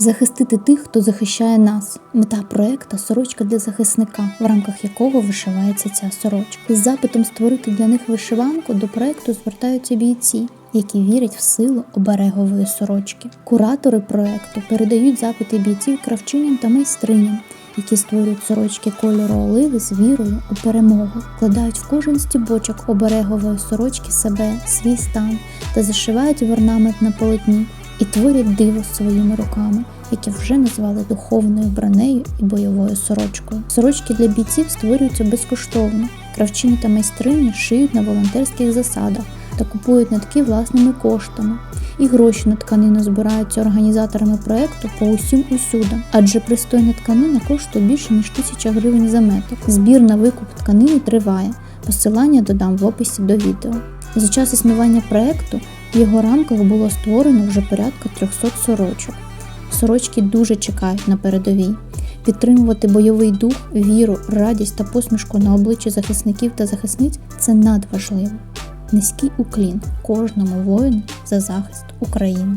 захистити тих, хто захищає нас. Мета проекту сорочка для захисника, в рамках якого вишивається ця сорочка. З запитом створити для них вишиванку до проекту звертаються бійці. Які вірять в силу оберегової сорочки. Куратори проекту передають запити бійців кравчиням та майстриням, які створюють сорочки кольору оливи з вірою у перемогу, вкладають в кожен стібочок оберегової сорочки себе, свій стан та зашивають в орнамент на полотні і творять диво своїми руками, які вже назвали духовною бранею і бойовою сорочкою. Сорочки для бійців створюються безкоштовно. Кравчині та майстрині шиють на волонтерських засадах та купують нитки власними коштами. І гроші на тканину збираються організаторами проекту по усім усюдам, адже пристойна тканина коштує більше ніж тисяча гривень за метр. Збір на викуп тканини триває. Посилання додам в описі до відео. За час існування проекту в його рамках було створено вже порядка 300 сорочок. Сорочки дуже чекають на передовій. Підтримувати бойовий дух, віру, радість та посмішку на обличчі захисників та захисниць це надважливо. Низький уклін кожному воїну за захист України.